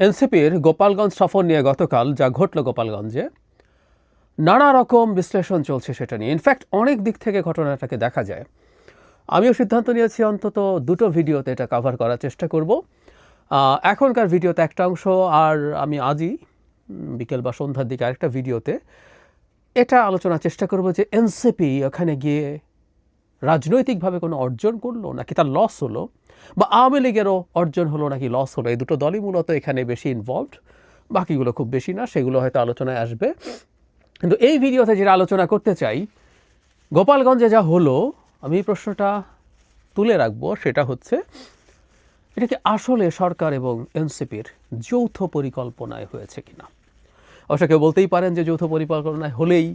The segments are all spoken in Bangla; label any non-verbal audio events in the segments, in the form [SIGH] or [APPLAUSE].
এনসিপির গোপালগঞ্জ সফর নিয়ে গতকাল যা ঘটল গোপালগঞ্জে, নানা রকম বিশ্লেষণ চলছে সেটা নিয়ে। ইনফ্যাক্ট অনেক দিক থেকে ঘটনাটাকে দেখা যায়। আমিও সিদ্ধান্ত নিয়েছি, অন্তত দুটো ভিডিওতে এটা কভার করার চেষ্টা করব। এখনকার ভিডিওতে একটা অংশ, আর আমি আজই বিকেল বা সন্ধ্যার দিকে আরেকটা ভিডিওতে এটা আলোচনার চেষ্টা করব যে এনসিপি ওখানে গিয়ে রাজনৈতিকভাবে কোনো অর্জন করল নাকি তার লস হলো? বা আওয়ামী লীগেরও অর্জন হলো নাকি লস হলো? এই দুটো দলই মূলত এখানে বেশি ইনভলভড বাকিগুলো খুব বেশি না, সেগুলো হয়তো আলোচনায় আসবে। কিন্তু এই ভিডিওতে যেটা আলোচনা করতে চাই, গোপালগঞ্জে যা হলো, আমি এই প্রশ্নটা তুলে রাখব, সেটা হচ্ছে, এটা কি আসলে সরকার এবং এনসিপির যৌথ পরিকল্পনায় হয়েছে কিনা? অবশ্য কেউ বলতেই পারেন যে যৌথ পরিকল্পনায় হলেই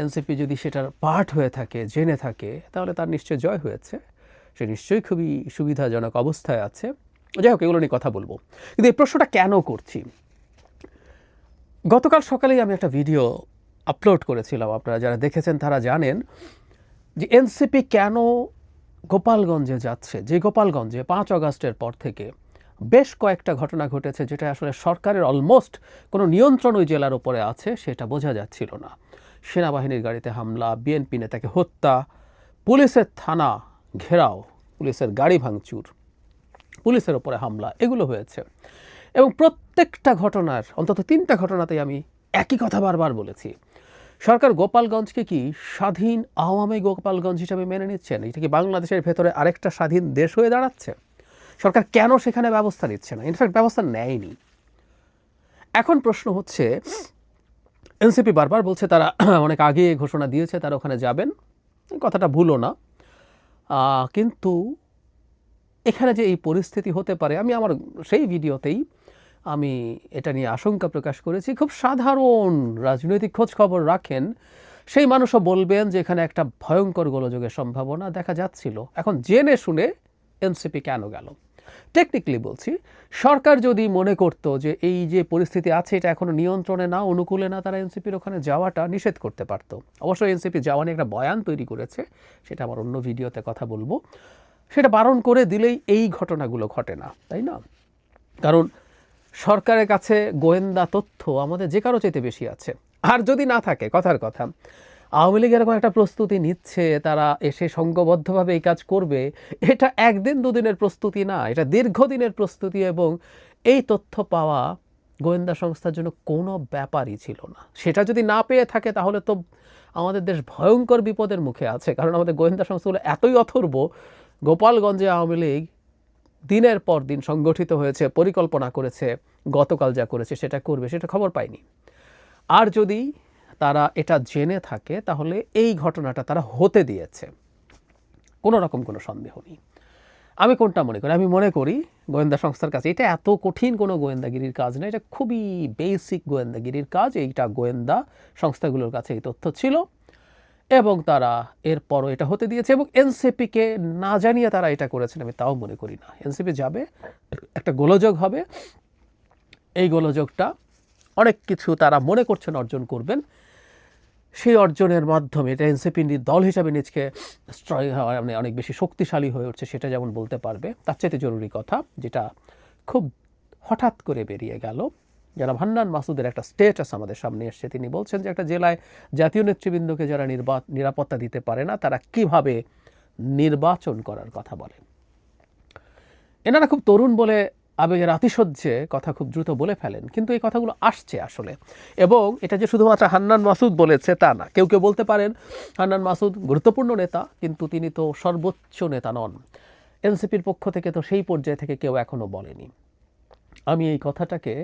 এনসিপি যদি সেটার পার্ট হয়ে থাকে, জেনে থাকে, তাহলে তার নিশ্চয় জয় হয়েছে। সে নিশ্চয়ই খুবই সুবিধাজনক অবস্থায় আছে। যাই হোক, এগুলো নিয়ে কথা বলব। কিন্তু এই প্রশ্নটা কেন করছি? গতকাল সকালেই আমি একটা ভিডিও আপলোড করেছিলাম, আপনারা যারা দেখেছেন তারা জানেন, যে এনসিপি কেন গোপালগঞ্জে যাচ্ছে। যে গোপালগঞ্জে পাঁচ আগস্টের পর থেকে বেশ কয়েকটা ঘটনা ঘটেছে, যেটা আসলে সরকারের অলমোস্ট কোনো নিয়ন্ত্রণ ওই জেলার উপরে আছে, সেটা বোঝা যাচ্ছিল না। সেনাবাহিনীর গাড়িতে হামলা, বিএনপি নেতাকে হত্যা, পুলিশের থানা ঘেরাও, পুলিশের গাড়ি ভাঙচুর, পুলিশের ওপরে হামলা, এগুলো হয়েছে। এবং প্রত্যেকটা ঘটনার, অন্তত তিনটা ঘটনাতেই আমি একই কথা বারবার বলেছি। সরকার গোপালগঞ্জকে কি স্বাধীন আওয়ামী গোপালগঞ্জ হিসাবে মেনে নিচ্ছেন? এটা কি বাংলাদেশের ভেতরে আরেকটা স্বাধীন দেশ হয়ে দাঁড়াচ্ছে? সরকার কেন সেখানে ব্যবস্থা নিচ্ছে না? ইনফ্যাক্ট ব্যবস্থা নেয়নি। এখন প্রশ্ন হচ্ছে এনসিপি বারবার বলছে তারা [CLEARS THROAT] অনেক আগে ঘোষণা দিয়েছে, তারা ওখানে যাবেন। কথাটা ভুলো না। কিন্তু এখানে যে এই পরিস্থিতি হতে পারে, আমি আমার সেই ভিডিওতেই আমি এটা নিয়ে আশঙ্কা প্রকাশ করেছি। খুব সাধারণ রাজনৈতিক খোঁজ খবর রাখেন, সেই মানুষও বলবেন যে এখানে একটা ভয়ঙ্কর গোলযোগের সম্ভাবনা দেখা যাচ্ছিল। এখন জেনে শুনে এনসিপি কেন গেল? টেকনিক্যালি বলছি, সরকার যদি মনে করতো যে এই যে পরিস্থিতি আছে, এটা এখনও নিয়ন্ত্রণে না, অনুকূলে না, তারা এনসিপির ওখানে যাওয়াটা নিষেধ করতে পারতো। অবশ্যই এনসিপি যাওয়া নিয়ে একটা বয়ান তৈরি করেছে, সেটা আমার অন্য ভিডিওতে কথা বলব। সেটা বারণ করে দিলেই এই ঘটনাগুলো ঘটে না, তাই না? কারণ সরকারের কাছে গোয়েন্দা তথ্য আমাদের যে কারও চাইতে বেশি আছে। আর যদি না থাকে, কথার কথা আওয়ামী লীগ এরকম একটা প্রস্তুতি নিচ্ছে, তারা এসে সংঘবদ্ধভাবে এই কাজ করবে, এটা একদিন দুদিনের প্রস্তুতি না, এটা দীর্ঘদিনের প্রস্তুতি এবং এই তথ্য পাওয়া গোয়েন্দা সংস্থার জন্য কোনো ব্যাপারই ছিল না। সেটা যদি না পেয়ে থাকে, তাহলে তো আমাদের দেশ ভয়ঙ্কর বিপদের মুখে আছে, কারণ আমাদের গোয়েন্দা সংস্থাগুলো এতই অথর্ব, গোপালগঞ্জে আওয়ামী লীগ দিনের পর দিন সংগঠিত হয়েছে, পরিকল্পনা করেছে, গতকাল যা করেছে সেটা করবে, সেটা খবর পাইনি। আর যদি তারা এটা জেনে থাকে, তাহলে এই ঘটনাটা তারা হতে দিয়েছে। কোনো রকম কোনো সন্দেহ নেই। আমি কোনটা মনে করি? আমি মনে করি গোয়েন্দা সংস্থার কাছে এটা এত কঠিন কোনো গোয়েন্দাগিরির কাজ না, এটা খুবই বেসিক গোয়েন্দাগিরির কাজ, এইটা গোয়েন্দা সংস্থাগুলোর কাছে এই তথ্য ছিল এবং তারা এরপরও এটা হতে দিয়েছে এবং এনসিপিকে না জানিয়ে তারা এটা করেছেন, আমি তাও মনে করি না। এনসিপি যাবে, একটা গোলযোগ হবে। এই গোলযোগটা অনেক কিছু তারা মনে করছেন অর্জন করবেন। সেই অর্জনের মাধ্যমে এটা এনসিপি দল হিসাবে নিজকে স্ট্রং মানে অনেক বেশি শক্তিশালী হয়ে উঠছে সেটা যেমন বলতে পারবে। তার চাইতে জরুরি কথা যেটা খুব হঠাৎ করে বেরিয়ে গেল। যারা ভান্নান মাসুদের একটা স্টেটাস আমাদের সামনে এসছে, তিনি বলছেন যে একটা জেলায় জাতীয় নেতৃবৃন্দকে যারা নির্বা নিরাপত্তা দিতে পারে না, তারা কীভাবে নির্বাচন করার কথা বলেন এনারা খুব তরুণ বলে আবেগের আতিশয্যে কথা খুব দ্রুত বলে ফেলেন, কিন্তু এই কথাগুলো আসছে আসলে। এবং এটা যে শুধুমাত্র হান্নান মাসুদ বলেছে তা না। কেউ কেউ বলতে পারেন হান্নান মাসুদ গুরুত্বপূর্ণ নেতা, কিন্তু তিনি তো সর্বোচ্চ নেতা নন। এনসিপির পক্ষ থেকে তো সেই পর্যায়ে থেকে কেউ এখনও বলেনি। আমি এই কথাটাকে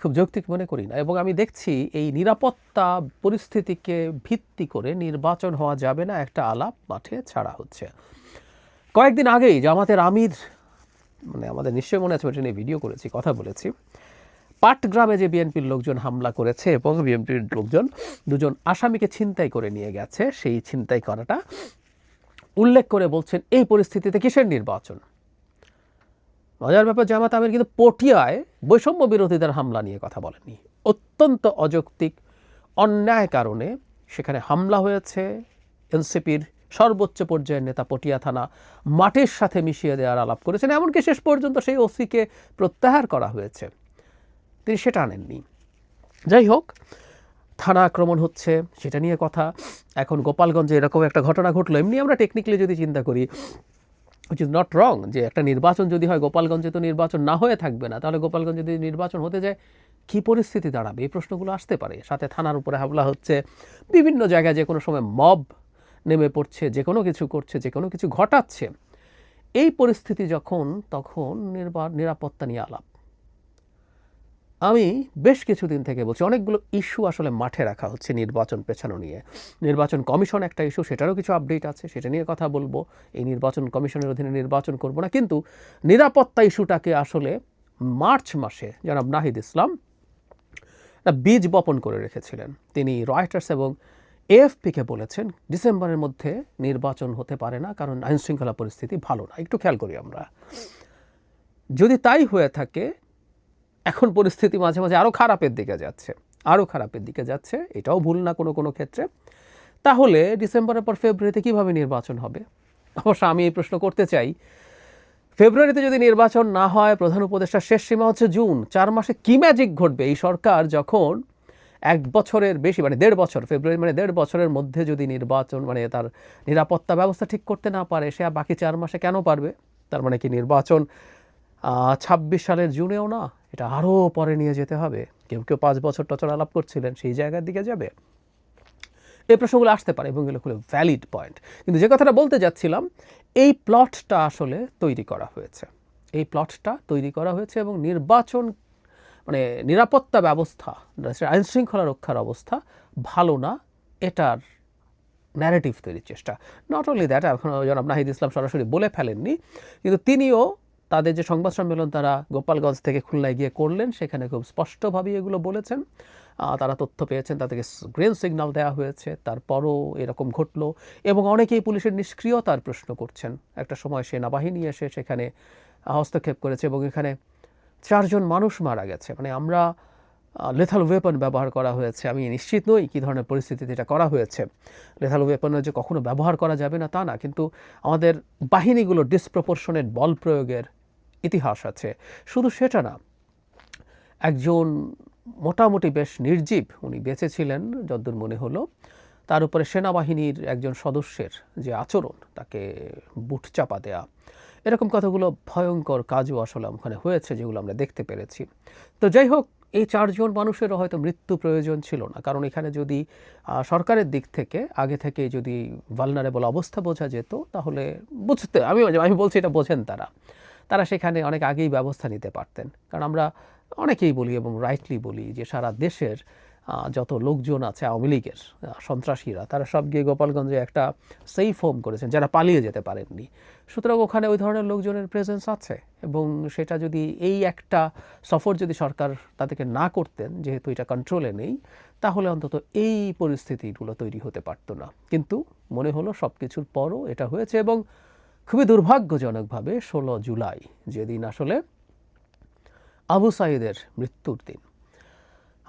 খুব যৌক্তিক মনে করি না, এবং আমি দেখছি এই নিরাপত্তা পরিস্থিতিকে ভিত্তি করে নির্বাচন হওয়া যাবে না, একটা আলাপ মাঠে ছাড়া হচ্ছে। কয়েকদিন আগেই জামাতের আমির মানে আমাদের নিশ্চয়ই মনে আছে, ওটা নিয়ে ভিডিও করেছি, কথা বলেছি। পাটগ্রামে যে বিএনপির লোকজন হামলা করেছে এবং বিএনপির লোকজন দুজন আসামিকে ছিনতাই করে নিয়ে গেছে, সেই ছিনতাই করাটা উল্লেখ করে বলছেন, এই পরিস্থিতিতে কিসের নির্বাচন? মজার ব্যাপার, জামাত আমির কিন্তু পটিয়ায় বৈষম্য বিরোধীদের হামলা নিয়ে কথা বলেননি। অত্যন্ত অযৌক্তিক অন্যায় কারণে সেখানে হামলা হয়েছে, এনসিপির সর্বোচ্চ পর্যায়ের নেতা পটিয়া থানা মাটির সাথে মিশিয়ে দেওয়ার আলাপ করেছেন। এমনকি শেষ পর্যন্ত সেই ওসিকে প্রত্যাহার করা হয়েছে। তিনি সেটা আনেননি। যাই হোক, থানা আক্রমণ হচ্ছে, সেটা নিয়ে কথা। এখন গোপালগঞ্জে এরকম একটা ঘটনা ঘটলো। এমনি আমরা টেকনিক্যালি যদি চিন্তা করি উইচ ইজ নট রং যে একটা নির্বাচন যদি হয়, গোপালগঞ্জে তো নির্বাচন না হয়ে থাকবে না, তাহলে গোপালগঞ্জে যদি নির্বাচন হতে যায়, কী পরিস্থিতি দাঁড়াবে? এই প্রশ্নগুলো আসতে পারে। সাথে থানার উপরে হামলা হচ্ছে। বিভিন্ন জায়গায় যে কোনো সময় মব নেমে পড়ছে, যে কোনো কিছু করছে, যে কোনো কিছু ঘটাচ্ছে। এই পরিস্থিতি যখন, তখন নির্বা, নিরাপত্তা নিয়ে আলাপ। আমি বেশ কিছুদিন থেকে বলছি, অনেকগুলো ইস্যু আসলে মাঠে রাখা হচ্ছে নির্বাচন পেছানো নিয়ে। নির্বাচন কমিশন একটা ইস্যু, সেটারও কিছু আপডেট আছে, সেটা নিয়ে কথা বলব। এই নির্বাচন কমিশনের অধীনে নির্বাচন করব না, কিন্তু নিরাপত্তা ইস্যুটাকে আসলে মার্চ মাসে, জনাব নাহিদ ইসলাম বীজ বপন করে রেখেছিলেন। তিনি রয়টার্স এবং এএফপিকে বলেছেন ডিসেম্বরের মধ্যে নির্বাচন হতে পারে না, কারণ আইনশৃঙ্খলা পরিস্থিতি ভালো না। একটু খেয়াল করি আমরা। যদি তাই হয়ে থাকে, এখন পরিস্থিতি মাঝে মাঝে আরও খারাপের দিকে যাচ্ছে। আরও খারাপের দিকে যাচ্ছে, এটাও ভুল না কোনো কোনো ক্ষেত্রে। তাহলে ডিসেম্বরের পর ফেব্রুয়ারিতে কীভাবে নির্বাচন হবে? অবশ্য আমি এই প্রশ্ন করতে চাই। ফেব্রুয়ারিতে যদি নির্বাচন না হয়, প্রধান উপদেষ্টার শেষ সীমা হচ্ছে জুন। চার মাসে কি ম্যাজিক ঘটবে? এই সরকার যখন এক বছরের বেশি মানে দেড় বছর, ফেব্রুয়ারি মানে দেড় বছরের মধ্যে যদি নির্বাচন মানে তার নিরাপত্তা ব্যবস্থা ঠিক করতে না পারে, সে বাকি চার মাসে কেন পারবে? তার মানে কি নির্বাচন ছাব্বিশ সালের জুনেও না, এটা আরও পরে নিয়ে যেতে হবে। কেউ কেউ পাঁচ বছর টচর আলাপ করছিলেন, সেই জায়গার দিকে যাবে। এই প্রশ্নগুলো আসতে পারে, এবং এগুলো খুব ভ্যালিড পয়েন্ট কিন্তু যে কথাটা বলতে যাচ্ছিলাম, এই প্লটটা আসলে তৈরি করা হয়েছে। এই প্লটটা তৈরি করা হয়েছে এবং নির্বাচন মানে নিরাপত্তা ব্যবস্থা আইন শৃঙ্খলা রক্ষার অবস্থা ভালো না, এটার ন্যারেটিভ তৈরির চেষ্টা। নট অনলি দ্যাট এখন জনাব নাহিদ ইসলাম সরাসরি বলে ফেলেননি, কিন্তু তিনিও তাদের যে সংবাদ সম্মেলন তারা গোপালগঞ্জ থেকে খুলনায় গিয়ে করলেন, সেখানে খুব স্পষ্টভাবেই এগুলো বলেছেন। তারা তথ্য পেয়েছেন তাদেরকে গ্রেন সিগন্যাল দেওয়া হয়েছে, তারপরও এরকম ঘটলো এবং অনেকেই পুলিশের নিষ্ক্রিয়তার প্রশ্ন করছেন। একটা সময় সেনাবাহিনী এসে সেখানে হস্তক্ষেপ করেছে এবং এখানে চারজন মানুষ মারা গেছে। মানে আমরা লেথাল ওয়েপন ব্যবহার করা হয়েছে। আমি নিশ্চিত নই কী ধরনের পরিস্থিতিতে এটা করা হয়েছে। লেথাল ওয়েপনের যে কখনো ব্যবহার করা যাবে না তা না, কিন্তু আমাদের বাহিনীগুলো ডিসপ্রপোর্শনেট বল প্রয়োগের ইতিহাস আছে। শুধু সেটা না, একজন মোটামুটি বেশ নির্জীব, উনি বেঁচে ছিলেন, যদ্দূর মনে হলো। তার উপরে সেনাবাহিনীর একজন সদস্যের যে আচরণ, তাকে বুট চাপা দেয়া এরকম কতগুলো ভয়ঙ্কর কাজও আসলে ওখানে হয়েছে, যেগুলো আমরা দেখতে পেরেছি। তো যাই হোক, এই চারজন মানুষেরও হয়তো মৃত্যু প্রয়োজন ছিল না। কারণ এখানে যদি সরকারের দিক থেকে, আগে থেকে যদি ভালনারেবল অবস্থা বোঝা যেত, তাহলে বুঝতে, আমি আমি বলছি এটা বোঝেন তারা। তারা সেখানে অনেক আগেই ব্যবস্থা নিতে পারতেন। কারণ আমরা অনেকেই বলি এবং রাইটলি বলি যে সারা দেশের যত লোকজন আছে আওয়ামী লীগের সন্ত্রাসীরা, তারা সব গিয়ে গোপালগঞ্জে একটা সেফ হোম করেছেন, যারা পালিয়ে যেতে পারেননি। সুতরাং ওখানে ওই ধরনের লোকজনের প্রেজেন্স আছে এবং সেটা যদি এই একটা সফর যদি সরকার তাদেরকে না করতেন, যেহেতু এটা কন্ট্রোলে নেই, তাহলে অন্তত এই পরিস্থিতিগুলো তৈরি হতে পারতো না। কিন্তু মনে হলো সব কিছুর পরও এটা হয়েছে এবং খুবই দুর্ভাগ্যজনকভাবে ষোলো জুলাই যেদিন আসলে আবু সাইদের মৃত্যুর দিন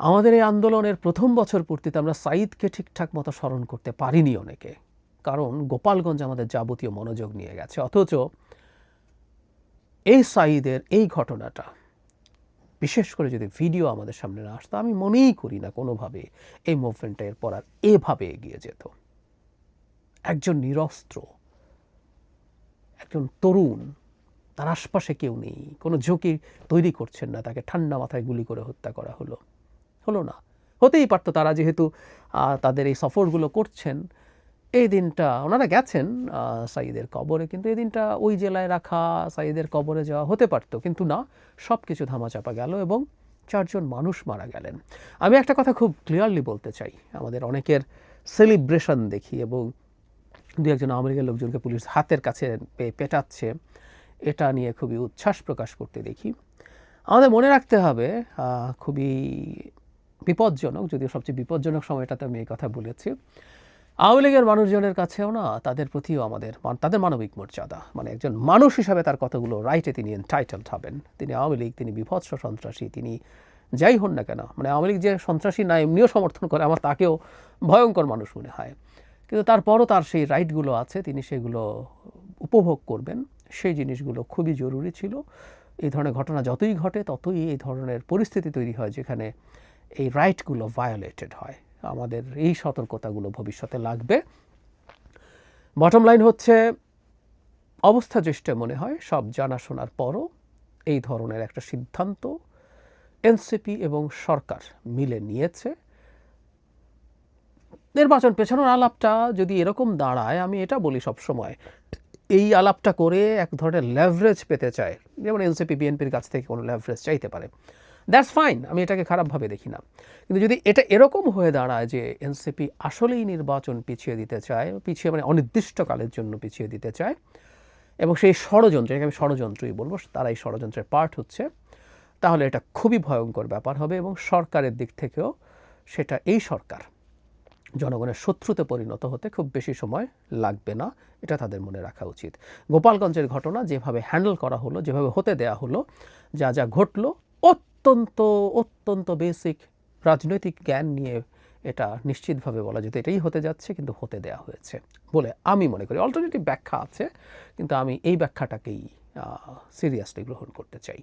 আমাদের এই আন্দোলনের প্রথম বছর পূর্তিতে আমরা সাঈদকে ঠিকঠাক মতো স্মরণ করতে পারিনি অনেকে। কারণ গোপালগঞ্জ আমাদের যাবতীয় মনোযোগ নিয়ে গেছে। অথচ এই সাঈদের এই ঘটনাটা, বিশেষ করে যদি ভিডিও আমাদের সামনে না আসতো, আমি মনেই করি না কোনোভাবে এই মুভমেন্টটা এরপর আর এভাবে এগিয়ে যেত। একজন নিরস্ত্র, একজন তরুণ, তার আশপাশে কেউ নেই, কোনো ঝুঁকি তৈরি করছেন না, তাকে ঠান্ডা মাথায় গুলি করে হত্যা করা হলো। হলো না। হতেই পারতো তারা যেহেতু তাদের এই সফরগুলো করছেন। এই দিনটা ওনারা গেছেন সাইদের কবরে, কিন্তু এই দিনটা ওই জেলায় রাখা সাইদের কবরে যাওয়া হতে পারতো, কিন্তু না সব কিছু ধামাচাপা গেল এবং চারজন মানুষ মারা গেলেন। আমি একটা কথা খুব ক্লিয়ারলি বলতে চাই, আমাদের অনেকের সেলিব্রেশন দেখি এবং দু একজন লীগের লোকজনকে পুলিশ হাতের কাছে পে- পেটাচ্ছে, এটা নিয়ে খুবই উচ্ছ্বাস প্রকাশ করতে দেখি। আমাদের মনে রাখতে হবে খুবই বিপজ্জনক, যদিও সবচেয়ে বিপজ্জনক সময়টাতে আমি এই কথা বলেছি। আওয়ামী লীগের মানুষজনের কাছেও না, তাদের প্রতিও আমাদের তাদের মানবিক মর্যাদা। মানে একজন মানুষ হিসাবে তার কতগুলো রাইটে তিনি এন্টাইটেলড হবেন। তিনি আওয়ামী লীগ, তিনি বিভৎস সন্ত্রাসী, তিনি যাই হন না কেন মানে আওয়ামী লীগ যে সন্ত্রাসী না, এমনিও সমর্থন করে, আমার তাকেও ভয়ঙ্কর মানুষ মনে হয়। কিন্তু তারপরও তার সেই রাইটগুলো আছে, তিনি সেগুলো উপভোগ করবেন। সেই জিনিসগুলো খুবই জরুরি ছিল। এই ধরনের ঘটনা যতই ঘটে, ততই এই ধরনের পরিস্থিতি তৈরি হয় যেখানে এই রাইটগুলো ভায়োলেটেড হয়। আমাদের এই সতর্কতাগুলো ভবিষ্যতে লাগবে। বটম লাইন হচ্ছে অবস্থা দৃষ্টে মনে হয়, সব জানাশোনার পরও এই ধরনের একটা সিদ্ধান্ত এনসিপি এবং সরকার মিলে নিয়েছে। নির্বাচন পেছানোর আলাপটা যদি এরকম দাঁড়ায়, আমি এটা বলি সব সময় এই আলাপটা করে এক ধরনের লেভারেজ পেতে চায়। যেমন এনসিপি বিএনপির কাছ থেকে কোনো লেভারেজ চাইতে পারে। দ্যাটস ফাইন আমি এটাকে খারাপভাবে দেখি না। কিন্তু যদি এটা এরকম হয়ে দাঁড়ায় যে এনসিপি আসলেই নির্বাচন পিছিয়ে দিতে চায়, পিছিয়ে মানে অনির্দিষ্টকালের জন্য পিছিয়ে দিতে চায়, এবং সেই ষড়যন্ত্র আমি ষড়যন্ত্রই বলব, তারা এই ষড়যন্ত্রের পার্ট হচ্ছে, তাহলে এটা খুবই ভয়ঙ্কর ব্যাপার হবে এবং সরকারের দিক থেকেও সেটা এই সরকার জনগণের শত্রুতে পরিণত হতে খুব বেশি সময় লাগবে না, এটা তাদের মনে রাখা উচিত। গোপালগঞ্জের ঘটনা যেভাবে হ্যান্ডেল করা হলো, যেভাবে হতে দেয়া হলো, যা যা ঘটলো অত্যন্ত অত্যন্ত বেসিক রাজনৈতিক জ্ঞান নিয়ে এটা নিশ্চিতভাবে বলা যেত। এটাই হতে যাচ্ছে, কিন্তু হতে দেয়া হয়েছে বলে আমি মনে করি। অল্টারনেটিভ ব্যাখ্যা আছে, কিন্তু আমি এই ব্যাখ্যাটাকেই সিরিয়াসলি গ্রহণ করতে চাই।